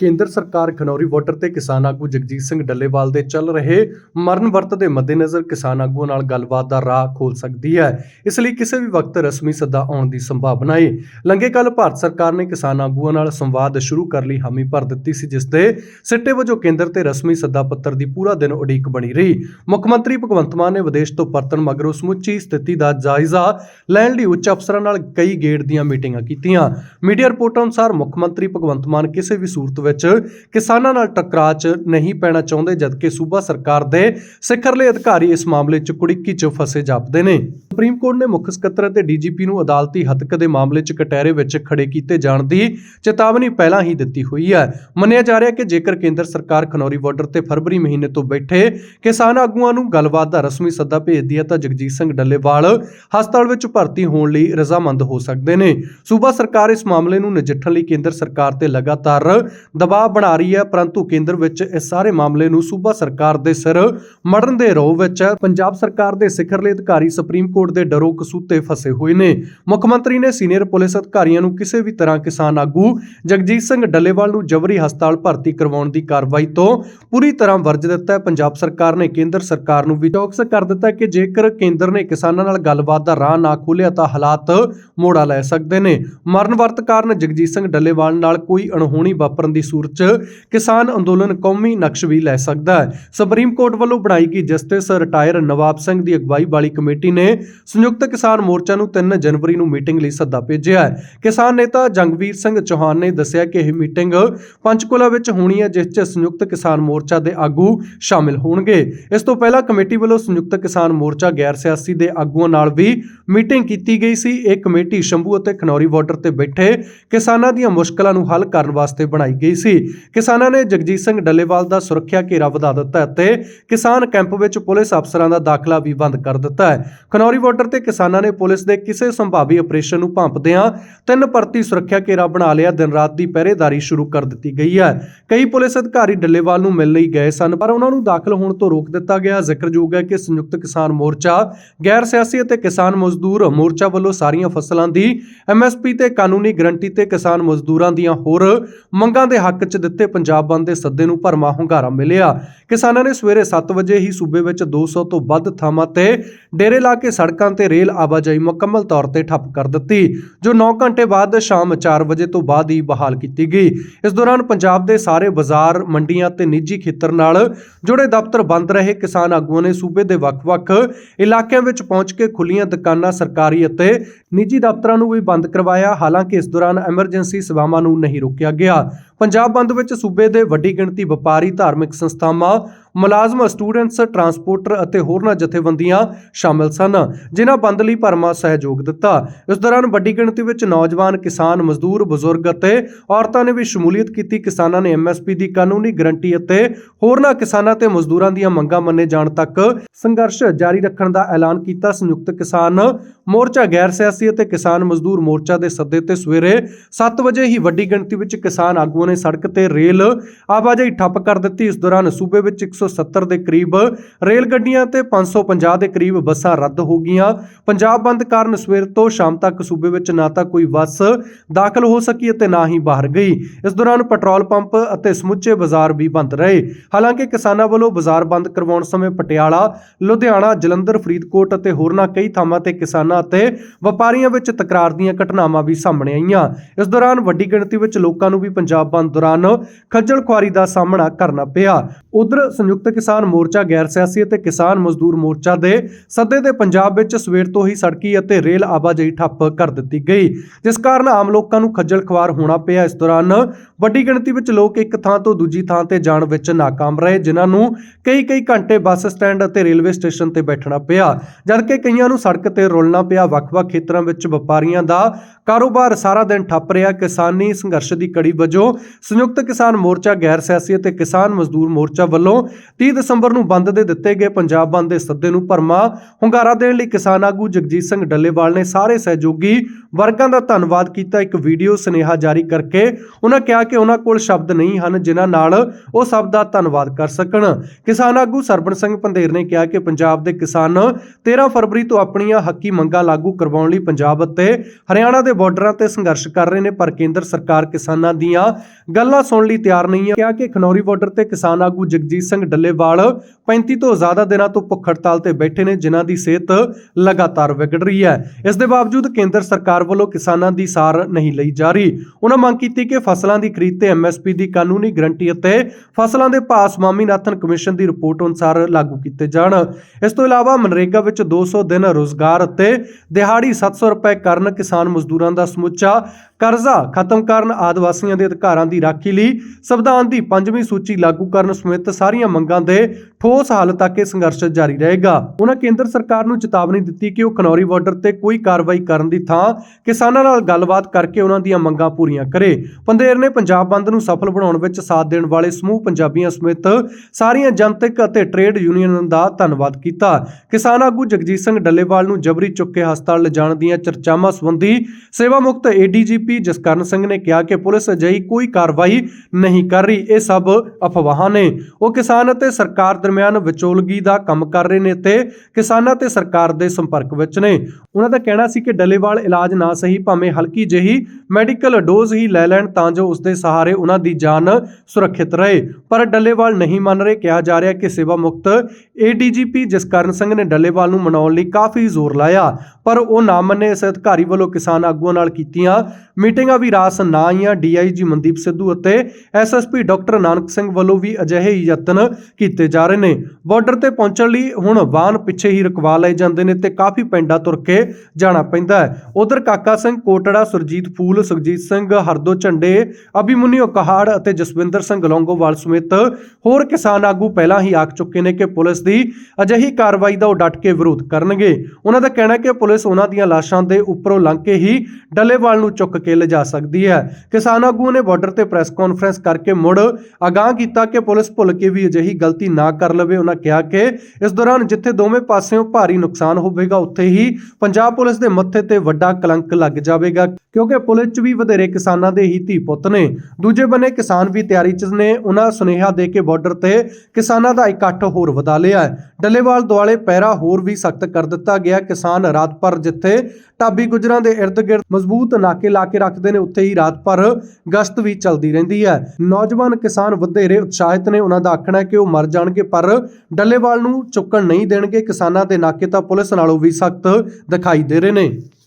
ਕੇਂਦਰ ਸਰਕਾਰ ਖਨੌਰੀ ਬਾਰਡਰ ਤੇ ਕਿਸਾਨ ਆਗੂ ਜਗਜੀਤ ਸਿੰਘ ਡੱਲੇਵਾਲ ਦੇ ਚੱਲ ਰਹੇ ਮਰਨ ਵਰਤ ਦੇ ਮੱਦੇਨਜ਼ਰ ਕਿਸਾਨ ਆਗੂਆਂ ਨਾਲ ਗੱਲਬਾਤ ਦਾ ਰਾਹ ਖੋਲ ਸਕਦੀ ਹੈ। ਇਸ ਲਈ ਕਿਸੇ ਵੀ ਵਕਤ ਰਸਮੀ ਸੱਦਾ ਆਉਣ ਦੀ ਸੰਭਾਵਨਾ ਹੈ ਲੰਘੇ ਕੱਲ ਭਾਰਤ ਸਰਕਾਰ ਨੇ ਕਿਸਾਨ ਆਗੂਆਂ ਨਾਲ ਸੰਵਾਦ ਸ਼ੁਰੂ ਕਰਨ ਲਈ, ਹਾਮੀ ਭਰ ਦਿੱਤੀ ਸੀ, ਜਿਸ ਦੇ ਸਿੱਟੇ ਵਜੋਂ ਕੇਂਦਰ ਤੇ ਰਸਮੀ ਸੱਦਾ ਪੱਤਰ ਦੀ ਪੂਰਾ ਦਿਨ ਉਡੀਕ ਬਣੀ ਰਹੀ। ਮੁੱਖ ਮੰਤਰੀ ਭਗਵੰਤ ਮਾਨ ਨੇ ਵਿਦੇਸ਼ ਤੋਂ ਪਰਤਣ ਮਗਰੋਂ ਸਮੁੱਚੀ ਸਥਿਤੀ ਦਾ ਜਾਇਜ਼ਾ ਲੈਣ ਲਈ ਉੱਚ ਅਫਸਰਾਂ ਨਾਲ ਕਈ ਗੇੜ ਦੀਆਂ ਮੀਟਿੰਗਾਂ ਕੀਤੀਆਂ। ਮੀਡੀਆ ਰਿਪੋਰਟਾਂ ਅਨੁਸਾਰ ਮੁੱਖ ਮੰਤਰੀ ਭਗਵੰਤ ਮਾਨ ਕਿਸੇ ਵੀ ਸੂਰਤ ਵਿੱਚ ਕਿਸਾਨਾਂ ਨਾਲ ਟਕਰਾਅ 'ਚ ਨਹੀਂ ਪੈਣਾ ਚਾਹੁੰਦੇ, ਜਦਕਿ ਸੂਬਾ ਸਰਕਾਰ ਦੇ ਸਿਖਰਲੇ ਅਧਿਕਾਰੀ ਇਸ ਮਾਮਲੇ 'ਚ ਕੁੜਿੱਕੀ 'ਚ ਫਸੇ ਜਾਪਦੇ ਨੇ। ਸੁਪਰੀਮ ਕੋਰਟ ਨੇ ਮੁੱਖ ਸਕੱਤਰ ਅਤੇ ਡੀਜੀਪੀ ਨੂੰ ਅਦਾਲਤੀ ਹੱਤਕ ਦੇ ਮਾਮਲੇ 'ਚ ਕਟਹਿਰੇ ਵਿੱਚ ਖੜੇ ਕੀਤੇ ਜਾਣ ਦੀ ਚੇਤਾਵਨੀ ਪਹਿਲਾਂ ਹੀ ਦਿੱਤੀ ਹੋਈ ਹੈ। ਮੰਨਿਆ ਜਾ ਰਿਹਾ ਕਿ ਜੇਕਰ ਕੇਂਦਰ ਸਰਕਾਰ ਖਨੌਰੀ ਬਾਰਡਰ ਤੇ ਫਰਵਰੀ ਮਹੀਨੇ ਤੋਂ ਬੈਠੇ ਕਿਸਾਨ ਆਗੂਆਂ ਨੂੰ ਗੱਲਬਾਤ ਦਾ ਰਸਮੀ ਸੱਦਾ ਭੇਜਦੀ ਹੈ, ਤਾਂ ਜਗਜੀਤ ਸਿੰਘ ਡੱਲੇਵਾਲ ਹਸਪਤਾਲ ਵਿੱਚ ਭਰਤੀ ਹੋਣ ਲਈ ਰਜ਼ਾਮੰਦ ਹੋ ਸਕਦੇ ਨੇ। ਸੂਬਾ ਸਰਕਾਰ ਇਸ ਮਾਮਲੇ ਨੂੰ ਨਜਿੱਠਣ ਲਈ ਕੇਂਦਰ ਸਰਕਾਰ ਤੇ ਲਗਾਤਾਰ ਦਬਾਅ ਬਣਾ ਰਹੀ ਹੈ, ਪਰੰਤੂ ਕੇਂਦਰ ਵਿੱਚ ਇਸ ਸਾਰੇ ਮਾਮਲੇ ਨੂੰ ਸੂਬਾ ਸਰਕਾਰ ਦੇ ਸਿਰ ਮੜਨ ਦੇ ਰੋਹ ਵਿੱਚ ਪੰਜਾਬ ਸਰਕਾਰ ਦੇ ਸਿਖਰਲੇ ਅਧਿਕਾਰੀ ਸੁਪਰੀਮ ਕੋਰਟ ਦੇ ਡਰੋਂ ਕਸੂਤੇ ਫਸੇ ਹੋਏ ਨੇ। ਮੁੱਖ ਮੰਤਰੀ ਨੇ ਸੀਨੀਅਰ ਪੁਲਿਸ ਅਧਿਕਾਰੀਆਂ ਨੂੰ ਕਿਸੇ ਵੀ ਤਰ੍ਹਾਂ ਕਿਸਾਨ ਆਗੂ ਜਗਜੀਤ ਸਿੰਘ ਡੱਲੇਵਾਲ ਨੂੰ ਜਬਰੀ ਹਸਪਤਾਲ ਭਰਤੀ ਕਰਵਾਉਣ ਦੀ ਕਾਰਵਾਈ ਤੋਂ ਪੂਰੀ ਤਰ੍ਹਾਂ ਵਰਜ ਦਿੱਤਾ ਹੈ। ਪੰਜਾਬ ਸਰਕਾਰ ਨੇ ਕੇਂਦਰ ਸਰਕਾਰ ਨੂੰ ਵੀ ਚੌਕਸ ਕਰ ਦਿੱਤਾ ਕਿ ਜੇਕਰ ਕੇਂਦਰ ਨੇ ਕਿਸਾਨਾਂ ਨਾਲ ਗੱਲਬਾਤ ਦਾ ਰਾਹ ਨਾ ਖੋਲ੍ਹਿਆ ਤਾਂ ਹਾਲਾਤ ਮੋੜਾ ਲੈ ਸਕਦੇ ਨੇ। ਮਰਨ ਵਰਤ ਕਾਰਨ ਜਗਜੀਤ ਸਿੰਘ ਡੱਲੇਵਾਲ ਨਾਲ ਕੋਈ ਅਣਹੋਣੀ ਵਾਪਰਨ ਦੀ ਸੂਰਤ 'ਚ ਕਿਸਾਨ ਅੰਦੋਲਨ ਕੌਮੀ ਨਕਸ਼ ਵੀ ਲੈ ਸਕਦਾ ਹੈ। ਸੁਪਰੀਮ ਕੋਰਟ ਵੱਲੋਂ ਬਣਾਈ ਗਈ ਜਸਟਿਸ ਰਿਟਾਇਰ ਨਵਾਬ ਸਿੰਘ ਦੀ ਅਗਵਾਈ ਵਾਲੀ ਕਮੇਟੀ ਨੇ ਸੰਯੁਕਤ ਕਿਸਾਨ ਮੋਰਚਾ ਨੂੰ 3 ਜਨਵਰੀ ਨੂੰ ਮੀਟਿੰਗ ਲਈ ਸੱਦਾ ਭੇਜਿਆ ਹੈ। ਕਿਸਾਨ ਨੇਤਾ ਜੰਗਵੀਰ ਸਿੰਘ ਚੌਹਾਨ ਨੇ ਦੱਸਿਆ ਕਿ ਇਹ ਮੀਟਿੰਗ ਪੰਚਕੁਲਾ ਵਿੱਚ ਹੋਣੀ ਹੈ, ਜਿਸ 'ਚ ਸੰਯੁਕਤ ਕਿਸਾਨ ਮੋਰਚਾ ਦੇ ਆਗੂ ਸ਼ਾਮਿਲ ਹੋਣਗੇ। ਇਸ ਤੋਂ ਪਹਿਲਾਂ ਕਮੇਟੀ ਵੱਲੋਂ ਸੰਯੁਕਤ ਕਿਸਾਨ ਮੋਰਚਾ ਗੈਰ ਸਿਆਸੀ ਦੇ ਆਗੂਆਂ ਨਾਲ ਵੀ ਮੀਟਿੰਗ ਕੀਤੀ ਗਈ ਸੀ। ਇਹ ਕਮੇਟੀ ਸ਼ੰਭੂ ਅਤੇ ਖਨੌਰੀ ਬਾਰਡਰ ਤੇ ਬੈਠੇ ਕਿਸਾਨਾਂ ਦੀਆਂ ਮੁਸ਼ਕਲਾਂ ਨੂੰ ਹੱਲ ਕਰਨ ਵਾਸਤੇ ਬਣਾਈ ਗਈ ਸੀ। ਕਿਸਾਨਾਂ ਨੇ ਜਗਜੀਤ ਸਿੰਘ ਡੱਲੇਵਾਲ ਦਾ ਸੁਰੱਖਿਆ ਘੇਰਾ ਵਧਾ ਦਿੱਤਾ ਅਤੇ ਕਿਸਾਨ ਕੈਂਪ ਵਿੱਚ ਪੁਲਿਸ ਅਫਸਰਾਂ ਦਾ ਦਾਖਲਾ ਵੀ ਬੰਦ ਕਰ ਦਿੱਤਾ ਹੈ। ਖਨੌਰੀ ਬਾਰਡਰ ਤੇ ਕਿਸਾਨਾਂ ਨੇ ਪੁਲਿਸ ਦੇ ਕਿਸੇ ਸੰਭਾਵੀ ਆਪਰੇਸ਼ਨ ਨੂੰ ਭਾਂਪਦਿਆਂ ਤਿੰਨ ਪਰਤੀ ਸੁਰੱਖਿਆ ਘੇਰਾ ਬਣਾ ਲਿਆ। ਦਿਨ ਰਾਤ ਦੀ ਪਹਿਰੇਦਾਰੀ ਸ਼ੁਰੂ ਕਰ ਦਿੱਤੀ ਗਈ ਹੈ। ਕਈ ਪੁਲਿਸ ਅਧਿਕਾਰੀ ਡੱਲੇਵਾਲ ਨੂੰ ਮਿਲ ਲਈ ਗਏ ਸਨ, ਪਰ ਉਹਨਾਂ ਨੂੰ ਦਾਖਲ ਹੋਣ ਤੋਂ ਰੋਕ ਦਿੱਤਾ ਗਿਆ। ਜ਼ਿਕਰਯੋਗ ਹੈ ਕਿ ਸੰਯੁਕਤ ਕਿਸਾਨ ਮੋਰਚਾ, ਗੈਰ ਸਿਆਸੀ ਅਤੇ ਕਿਸਾਨ ਮਜ਼ਦੂਰ ਮੋਰਚਾ ਵੱਲੋਂ ਸਾਰੀਆਂ ਫਸਲਾਂ ਦੀ ਐਮਐਸਪੀ ਤੇ ਕਾਨੂੰਨੀ ਗਰੰਟੀ ਤੇ ਕਿਸਾਨ ਮਜ਼ਦੂਰਾਂ ਦੀਆਂ ਹੋਰ ਮੰਗਾਂ ਦੇ ਹੱਕ 'ਚ ਦਿੱਤੇ ਪੰਜਾਬ ਬੰਦ ਦੇ ਸੱਦੇ ਨੂੰ ਭਰਮਾ ਹੁੰਗਾਰਾ ਮਿਲਿਆ। ਕਿਸਾਨਾਂ ਨੇ ਸਵੇਰੇ 7 ਵਜੇ ਹੀ ਸੂਬੇ ਵਿੱਚ 200 ਤੋਂ ਵੱਧ ਥਾਵਾਂ ਤੇ ਡੇਰੇ ਲਾ ਕੇ ਸੜਕਾਂ ਤੇ ਰੇਲ ਆਵਾਜਾਈ ਮੁਕੰਮਲ ਤੌਰ ਤੇ ਠੱਪ ਕਰ ਦਿੱਤੀ, ਜੋ 9 ਘੰਟੇ ਬਾਅਦ ਸ਼ਾਮ 4 ਵਜੇ ਤੋਂ ਬਾਅਦ ਹੀ ਬਹਾਲ ਕੀਤੀ ਗਈ। ਇਸ ਦੌਰਾਨ ਪੰਜਾਬ ਦੇ ਸਾਰੇ ਬਾਜ਼ਾਰ, ਮੰਡੀਆਂ ਤੇ ਨਿੱਜੀ ਖੇਤਰ ਨਾਲ ਜੁੜੇ ਦਫ਼ਤਰ ਬੰਦ ਰਹੇ। ਕਿਸਾਨ ਆਗੂਆਂ ਨੇ ਸੂਬੇ ਦੇ ਵੱਖ-ਵੱਖ ਇਲਾਕਿਆਂ ਵਿੱਚ ਪਹੁੰਚ ਕੇ ਖੁੱਲੀਆਂ ਦੁਕਾਨਾਂ ਸਰਕਾਰੀ ਅਤੇ ਨਿੱਜੀ ਦਫ਼ਤਰਾਂ ਨੂੰ ਵੀ ਬੰਦ ਕਰਵਾਇਆ। ਹਾਲਾਂਕਿ ਇਸ ਦੌਰਾਨ ਐਮਰਜੈਂਸੀ ਸੇਵਾਵਾਂ ਨੂੰ ਨਹੀਂ ਰੋਕਿਆ ਗਿਆ। ਪੰਜਾਬ ਬੰਦ ਵਿੱਚ ਸੂਬੇ ਦੇ ਵੱਡੀ ਗਿਣਤੀ ਵਪਾਰੀ ਧਾਰਮਿਕ ਸੰਸਥਾਵਾਂ ਮੁਲਾਜ਼ਮ ਸਟੂਡੈਂਟਸ ਟਰਾਂਸਪੋਰਟਰ ਅਤੇ ਹੋਰਨਾਂ ਜਥੇਬੰਦੀਆਂ ਸ਼ਾਮਲ ਸਨ, ਜਿਨ੍ਹਾਂ ਬੰਦ ਲਈ ਭਰਮਾ ਸਹਿਯੋਗ ਦਿੱਤਾ। ਇਸ ਦੌਰਾਨ ਵੱਡੀ ਗਿਣਤੀ ਵਿੱਚ ਨੌਜਵਾਨ, ਕਿਸਾਨ, ਮਜ਼ਦੂਰ, ਬਜ਼ੁਰਗ ਅਤੇ ਔਰਤਾਂ ਨੇ ਵੀ ਸ਼ਮੂਲੀਅਤ ਕੀਤੀ। ਕਿਸਾਨਾਂ ਨੇ ਐਮਐਸਪੀ ਦੀ ਕਾਨੂੰਨੀ ਗਰੰਟੀ ਅਤੇ ਹੋਰਨਾਂ ਕਿਸਾਨਾਂ ਤੇ ਮਜ਼ਦੂਰਾਂ ਦੀਆਂ ਮੰਗਾਂ ਮੰਨੇ ਜਾਣ ਤੱਕ ਸੰਘਰਸ਼ ਜਾਰੀ ਰੱਖਣ ਦਾ ਐਲਾਨ ਕੀਤਾ। ਸੰਯੁਕਤ ਕਿਸਾਨ ਮੋਰਚਾ, ਗੈਰ ਸਿਆਸੀ ਅਤੇ ਕਿਸਾਨ ਮਜ਼ਦੂਰ ਮੋਰਚਾ ਦੇ ਸੱਦੇ ਤੇ ਸਵੇਰੇ 7 ਵਜੇ ਹੀ ਵੱਡੀ ਗਿਣਤੀ ਵਿੱਚ ਕਿਸਾਨ ਆਗੂਆਂ ਨੇ ਸੜਕ ਤੇ ਰੇਲ ਆਵਾਜਾਈ ਠੱਪ ਕਰ ਦਿੱਤੀ। ਇਸ ਦੌਰਾਨ ਸੂਬੇ ਵਿੱਚ 170 ਦੇ ਕਰੀਬ ਰੇਲ ਗੱਡੀਆਂ ਤੇ 550 ਦੇ ਕਰੀਬ ਬੱਸਾਂ ਰੱਦ ਹੋ ਗਈਆਂ। ਪੰਜਾਬ ਬੰਦ ਕਾਰਨ ਸਵੇਰ ਤੋਂ ਸ਼ਾਮ ਤੱਕ ਸੂਬੇ ਵਿੱਚ ਨਾ ਤਾਂ ਕੋਈ ਬੱਸ ਦਾਖਲ ਹੋ ਸਕੀ ਅਤੇ ਨਾ ਹੀ ਬਾਹਰ ਗਈ। ਇਸ ਦੌਰਾਨ ਪੈਟਰੋਲ ਪੰਪ ਅਤੇ ਸਮੁੱਚੇ ਬਾਜ਼ਾਰ ਵੀ ਬੰਦ ਰਹੇ। ਹਾਲਾਂਕਿ ਕਿਸਾਨਾਂ ਵੱਲੋਂ ਬਾਜ਼ਾਰ ਬੰਦ ਕਰਵਾਉਣ ਸਮੇਂ ਪਟਿਆਲਾ, ਲੁਧਿਆਣਾ, ਜਲੰਧਰ, ਫਰੀਦਕੋਟ ਅਤੇ ਹੋਰਨਾਂ ਕਈ ਥਾਵਾਂ ਤੇ ਕਿਸਾਨਾਂ ਅਤੇ ਵਪਾਰੀਆਂ ਵਿੱਚ ਤਕਰਾਰ ਦੀਆਂ ਘਟਨਾਵਾਂ ਵੀ ਸਾਹਮਣੇ ਆਈਆਂ। ਇਸ ਦੌਰਾਨ ਵੱਡੀ ਗਿਣਤੀ ਵਿੱਚ ਲੋਕਾਂ ਨੂੰ ਵੀ ਪੰਜਾਬ ਬੰਦ ਦੌਰਾਨ ਖੱਜਲ ਖੁਆਰੀ ਦਾ ਸਾਹਮਣਾ ਕਰਨਾ ਪਿਆ। ਉਧਰ ਸੰਯੁਕਤ ਕਿਸਾਨ ਮੋਰਚਾ ਗੈਰ ਸਿਆਸੀ ਅਤੇ ਕਿਸਾਨ ਮਜ਼ਦੂਰ ਮੋਰਚਾ ਦੇ ਸੱਦੇ ਤੇ ਪੰਜਾਬ ਵਿੱਚ ਸਵੇਰ ਤੋਂ ਹੀ ਸੜਕੀ ਅਤੇ ਰੇਲ ਆਵਾਜਾਈ ਠੱਪ ਕਰ ਦਿੱਤੀ ਗਈ, ਜਿਸ ਕਾਰਨ ਆਮ ਲੋਕਾਂ ਨੂੰ ਖੱਜਲ ਖੁਆਰ ਹੋਣਾ ਪਿਆ। ਇਸ ਦੌਰਾਨ ਵੱਡੀ ਗਿਣਤੀ ਵਿੱਚ ਲੋਕ ਇੱਕ ਥਾਂ ਤੋਂ ਦੂਜੀ ਥਾਂ ਤੇ ਜਾਣ ਵਿੱਚ ਨਾਕਾਮ ਰਹੇ, ਜਿਨ੍ਹਾਂ ਨੂੰ ਕਈ ਕਈ ਘੰਟੇ ਬੱਸ ਸਟੈਂਡ ਅਤੇ ਰੇਲਵੇ ਸਟੇਸ਼ਨ ਤੇ ਬੈਠਣਾ ਪਿਆ ਜਦਕਿ ਕਈਆਂ ਨੂੰ ਸੜਕ ਤੇ ਰੁਲਣਾ ਪਿਆ। ਵੱਖ-ਵੱਖ ਖੇਤਰਾਂ ਵਿੱਚ ਵਪਾਰੀਆਂ ਦਾ ਕਾਰੋਬਾਰ ਸਾਰਾ ਦਿਨ ਠੱਪ ਰਿਹਾ। ਕਿਸਾਨੀ ਸੰਘਰਸ਼ ਦੀ ਕੜੀ ਵਜੋਂ ਸੰਯੁਕਤ ਕਿਸਾਨ ਮੋਰਚਾ, ਗੈਰ ਸਿਆਸੀ ਅਤੇ ਕਿਸਾਨ ਮਜ਼ਦੂਰ ਮੋਰਚਾ ਵੱਲੋਂ 30 ਦਸੰਬਰ ਨੂੰ ਬੰਦ ਦੇ ਦਿੱਤੇ ਗਏ ਪੰਜਾਬ ਬੰਦ ਦੇ ਸੱਦੇ ਨੂੰ ਭਰਮਾ। ਹੁੰਗਾਰਾ ਦੇਣ ਲਈ ਕਿਸਾਨ ਆਗੂ ਜਗਜੀਤ ਸਿੰਘ ਡੱਲੇਵਾਲ ਨੇ ਸਾਰੇ ਸਹਿਯੋਗੀ ਵਰਗਾਂ ਦਾ ਧੰਨਵਾਦ ਕੀਤਾ ਇੱਕ ਵੀਡੀਓ ਸੁਨੇਹਾ ਜਾਰੀ ਕਰਕੇ। ਉਹਨਾਂ ਕਿਹਾ ਕਿ ਉਹਨਾਂ ਕੋਲ ਸ਼ਬਦ ਨਹੀਂ ਹਨ ਜਿਨ੍ਹਾਂ ਨਾਲ ਉਹ ਸਭ ਦਾ ਧੰਨਵਾਦ ਕਰ ਸਕਣ। ਕਿਸਾਨ ਆਗੂ ਸਰਬਣ ਸਿੰਘ ਪੰਧੇਰ ਨੇ ਕਿਹਾ ਕਿ ਪੰਜਾਬ ਦੇ ਕਿਸਾਨ 13 ਫਰਵਰੀ ਤੋਂ ਆਪਣੀਆਂ ਹੱਕੀ ਮੰਗਾਂ ਲਾਗੂ ਕਰਵਾਉਣ ਲਈ ਪੰਜਾਬ ਅਤੇ ਹਰਿਆਣਾ ਦੇ ਬਾਰਡਰਾਂ ਤੇ ਸੰਘਰਸ਼ ਕਰ ਰਹੇ ਨੇ, ਪਰ ਕੇਂਦਰ ਸਰਕਾਰ ਕਿਸਾਨਾਂ ਦੀਆਂ ਗੱਲਾਂ ਸੁਣਨ ਲਈ ਤਿਆਰ ਨਹੀਂ ਹੈ। ਕਿਹਾ ਕਿ ਖਨੌਰੀ ਬਾਰਡਰ ਤੇ ਕਿਸਾਨ ਆਗੂ ਜਗਜੀਤ ਸਿੰਘ ਡੱਲੇਵਾਲ 35 ਤੋਂ ਜ਼ਿਆਦਾ ਦਿਨਾਂ ਤੋਂ ਭੁੱਖ ਹੜਤਾਲ ਤੇ ਬੈਠੇ ਨੇ, ਜਿਨ੍ਹਾਂ ਦੀ ਸਿਹਤ ਲਗਾਤਾਰ ਵਿਗੜ ਰਹੀ ਹੈ। ਇਸ ਦੇ ਬਾਵਜੂਦ ਕੇਂਦਰ ਸਰਕਾਰ ਵੱਲੋਂ ਕਿਸਾਨਾਂ ਦੀ ਸਾਰ ਨਹੀਂ ਲਈ ਜਾ ਰਹੀ ਉਹਨਾਂ ਮੰਗ ਕੀਤੀ ਕਿ ਫਸਲਾਂ ਦੀ ਖਰੀਦ ਤੇ ਐਮਐਸਪੀ ਦੀ ਕਾਨੂੰਨੀ ਗਰੰਟੀ ਅਤੇ ਫਸਲਾਂ ਦੇ ਭਾਅ ਸਵਾਮੀਨਾਥਨ ਕਮਿਸ਼ਨ ਦੀ ਰਿਪੋਰਟ ਅਨੁਸਾਰ ਲਾਗੂ ਕੀਤੇ ਜਾਣ। ਇਸ ਤੋਂ ਇਲਾਵਾ ਮਨਰੇਗਾ ਵਿੱਚ 200 ਦਿਨ ਰੋਜ਼ਗਾਰ ਅਤੇ ਦਿਹਾੜੀ 700 ਰੁਪਏ ਕਰਨ ਕਿਸਾਨ ਮਜ਼ਦੂਰਾਂ ਦਾ ਸਮੁੱਚਾ ਕਰਜ਼ਾ ਖਤਮ ਕਰਨ ਆਦਿਵਾਸੀਆਂ ਦੇ ਅਧਿਕਾਰਾਂ ਦੀ ਰਾਖੀ ਲਈ ਸੰਵਿਧਾਨ ਦੀ ਪੰਜਵੀਂ ਸੂਚੀ ਲਾਗੂ ਕਰਨ ਸਮੇਤ ਸਾਰੀਆਂ ਮੰਗਾਂ ਦੇ ਠੋਸ ਹੱਲ ਤੱਕ ਇਹ ਸੰਘਰਸ਼ ਜਾਰੀ ਰਹੇਗਾ। ਉਹਨਾਂ ਕੇਂਦਰ ਸਰਕਾਰ ਨੂੰ ਚੇਤਾਵਨੀ ਦਿੱਤੀ ਕਿ ਉਹ ਖਨੌਰੀ ਬਾਰਡਰ ਤੇ ਕੋਈ ਕਾਰਵਾਈ ਕਰਨ ਦੀ ਥਾਂ ਕਿਸਾਨਾਂ ਨਾਲ ਗੱਲਬਾਤ ਕਰਕੇ ਉਹਨਾਂ ਦੀਆਂ ਮੰਗਾਂ ਪੂਰੀਆਂ ਕਰੇ। ਪੰਦੇਰ ਨੇ ਪੰਜਾਬ ਬੰਦ ਨੂੰ ਸਫਲ ਬਣਾਉਣ ਵਿੱਚ ਸਾਥ ਦੇਣ ਵਾਲੇ ਸਮੂਹ ਪੰਜਾਬੀਆਂ ਸਮੇਤ ਸਾਰੀਆਂ ਜਨਤਕ ਅਤੇ ਟ੍ਰੇਡ ਯੂਨੀਅਨਾਂ ਦਾ ਧੰਨਵਾਦ ਕੀਤਾ। ਕਿਸਾਨ ਆਗੂ ਜਗਜੀਤ ਸਿੰਘ ਡੱਲੇਵਾਲ ਨੂੰ ਜਬਰੀ ਚੁੱਕ ਕੇ ਹਸਪਤਾਲ ਲਿਜਾਣ ਦੀਆਂ ਚਰਚਾਵਾਂ ਸੰਬੰਧੀ ਸੇਵਾ ਮੁਕਤ ਏਡੀਜੀਪੀ ਜਸਕਰਨ ਸਿੰਘ ਨੇ ਕਿਹਾ ਕਿ ਪੁਲਿਸ ਅਜਿਹੀ ਕੋਈ ਕਾਰਵਾਈ ਨਹੀਂ ਕਰ ਰਹੀ, ਇਹ ਸਭ ਅਫਵਾਹਾਂ ਨੇ। ਉਹ ਕਿਸਾਨ ਅਤੇ ਸਰਕਾਰ ਦਰਮਿਆਨ ਵਿਚੋਲਗੀ ਦਾ ਕੰਮ ਕਰ ਰਹੇ ਨੇ ਤੇ ਕਿਸਾਨਾਂ ਤੇ ਸਰਕਾਰ ਦੇ ਸੰਪਰਕ ਵਿੱਚ ਨੇ। ਉਹਨਾਂ ਦਾ ਕਹਿਣਾ ਸੀ ਕਿ ਡੱਲੇਵਾਲ ਇਲਾਜ ਨਾ ਸਹੀ, ਭਾਵੇਂ ਹਲਕੀ ਜਿਹੀ ਮੈਡੀਕਲ ਡੋਜ਼ ਹੀ ਲੈ ਲੈਣ ਤਾਂ ਜੋ ਉਸ ਦੇ ਸਹਾਰੇ ਉਹਨਾਂ ਦੀ ਜਾਨ ਸੁਰੱਖਿਅਤ ਰਹੇ। ਪਰ ਡੱਲੇਵਾਲ ਨਹੀਂ ਮੰਨ ਰਹੇ। ਕਿਹਾ ਜਾ ਰਿਹਾ ਕਿ ਸੇਵਾ ਮੁਕਤ ਏਡੀਜੀਪੀ ਜਸਕਰਨ ਸਿੰਘ ਨੇ ਡੱਲੇਵਾਲ ਨੂੰ ਮਨਾਉਣ ਲਈ ਕਾਫੀ ਜ਼ੋਰ ਲਾਇਆ, ਪਰ ਉਹ ਨਾ ਮੰਨੇ। ਇਸ ਅਧਿਕਾਰੀ ਵੱਲੋਂ ਕਿਸਾਨ ਆਗੂਆਂ ਨਾਲ ਕੀਤੀਆਂ ਮੀਟਿੰਗਾਂ ਵੀ ਰਾਸ ਨਾ ਆਈਆਂ। ਡੀਆਈਜੀ ਮਨਦੀਪ ਸਿੱਧੂ ਅਤੇ ਐਸਐਸਪੀ ਡਾਕਟਰ ਨਾਨਕ ਸਿੰਘ ਵੱਲੋਂ ਵੀ ਅਜਿਹੇ ਯਤਨ ਕੀਤੇ ਜਾ ਰਹੇ ਨੇ। ਬਾਰਡਰ ਤੇ ਪਹੁੰਚਣ ਲਈ ਹੁਣ ਵਾਹਨ ਪਿੱਛੇ ਹੀ ਰੁਕਵਾ ਲਏ ਜਾਂਦੇ ਨੇ ਤੇ ਕਾਫੀ ਪਿੰਡਾਂ ਤੁਰ ਕੇ ਜਾਣਾ ਪੈਂਦਾ ਹੈ। ਉਧਰ ਕਾਕਾ ਸਿੰਘ ਕੋਟੜਾ, ਸੁਰਜੀਤ ਫੂਲ, ਸੁਖਜੀਤ ਸਿੰਘ, ਹਰਦੋ ਝੰਡੇ ਅਭਿਮਨਿਊ ਕਹਾੜ ਅਤੇ ਜਸਵਿੰਦਰ ਸਿੰਘ ਲੌਂਗੋਵਾਲ ਸਮੇਤ ਹੋਰ ਕਿਸਾਨ ਆਗੂ ਪਹਿਲਾਂ ਹੀ ਆਖ ਚੁੱਕੇ ਨੇ ਕਿ ਪੁਲਿਸ ਦੀ ਅਜਿਹੀ ਕਾਰਵਾਈ ਦਾ ਉਹ ਡਟ ਕੇ ਵਿਰੋਧ ਕਰਨਗੇ। ਉਹਨਾਂ ਦਾ ਕਹਿਣਾ ਹੈ ਕਿ ਪੁਲਿਸ ਉਹਨਾਂ ਦੀਆਂ ਲਾਸ਼ਾਂ ਦੇ ਉੱਪਰੋਂ ਲੰਘ ਕੇ ਹੀ ਡੱਲੇਵਾਲ ਨੂੰ ਚੁੱਕ ਕੇ ਲਿਜਾ ਸਕਦੀ ਹੈ। ਕਿਸਾਨ ਆਗੂਆਂ ਨੇ ਬਾਰਡਰ ਤੇ ਪ੍ਰੈਸ ਕਾਨਫਰੰਸ ਕਰਕੇ ਮੁੜ ਅਗਾਹ ਕੀਤਾ ਕਿ ਪੁਲਿਸ ਭੁੱਲ ਕੇ ਵੀ ਅਜਿਹੀ ਗਲਤੀ ਨਾ ਕਰ ਲਵੇ। ਉਹਨਾਂ ਕਿਹਾ ਕਿ ਇਸ ਦੌਰਾਨ ਜਿੱਥੇ ਦੋਵੇਂ ਪਾਸਿਓਂ ਭਾਰੀ ਨੁਕਸਾਨ ਹੋਵੇਗਾ, ਉੱਥੇ ਹੀ ਪੰਜਾਬ ਪੁਲਿਸ ਦੇ ਮੱਥੇ ਤੇ ਵੱਡਾ ਕਲੰਕ ਲੱਗ ਜਾਵੇਗਾ, ਕਿਉਂਕਿ ਪੁਲਿਸ 'ਚ ਵੀ ਵਧੇਰੇ ਕਿਸਾਨਾਂ ਦੇ ਹੀ ਧੀ ਪੁੱਤ ਨੇ। ਦੂਜੇ ਬੰਨੇ ਕਿਸਾਨ ਵੀ ਤਿਆਰੀ 'ਚ ਨੇ, ਉਹਨਾਂ ਸੁਨੇਹਾ ਦੇ ਕੇ ਬਾਰਡਰ ਤੇ ਕਿਸਾਨਾਂ ਦਾ ਇਕੱਠ ਹੋਰ ਵਧਾ ਲਿਆ ਹੈ। ਡੱਲੇਵਾਲ ਦੁਆਲੇ ਪੈਰਾ ਹੋਰ ਵੀ ਸਖਤ ਕਰ ਦਿੱਤਾ ਗਿਆ। ਕਿਸਾਨ ਰਾਤ ਭਰ ਜਿੱਥੇ ਢਾਬੀ ਗੁਜਰਾਂ ਦੇ ਇਰਦ ਗਿਰਦ ਮਜ਼ਬੂਤ ਨਾਕੇ ਲਾ ਕੇ ਰੱਖਦੇ ਨੇ, ਉੱਥੇ ਹੀ ਰਾਤ ਭਰ ਗਸ਼ਤ ਵੀ ਚੱਲਦੀ ਰਹਿੰਦੀ ਹੈ। ਨੌਜਵਾਨ ਕਿਸਾਨ ਵਧੇਰੇ ਉਤਸ਼ਾਹਿਤ ਨੇ, ਉਹਨਾਂ ਦਾ ਆਖਣਾ ਹੈ ਕਿ ਉਹ ਮਰ ਜਾਣਗੇ, ਪਰ ਡੱਲੇਵਾਲ ਨੂੰ ਚੁੱਕਣ ਨਹੀਂ ਦੇਣਗੇ। ਕਿਸਾਨਾਂ ਦੇ ਨਾਕੇ ਤਾਂ ਪੁਲਿਸ ਨਾਲੋਂ ਵੀ ਸਖਤ ਦਿਖਾਈ ਦੇ ਰਹੇ ਨੇ।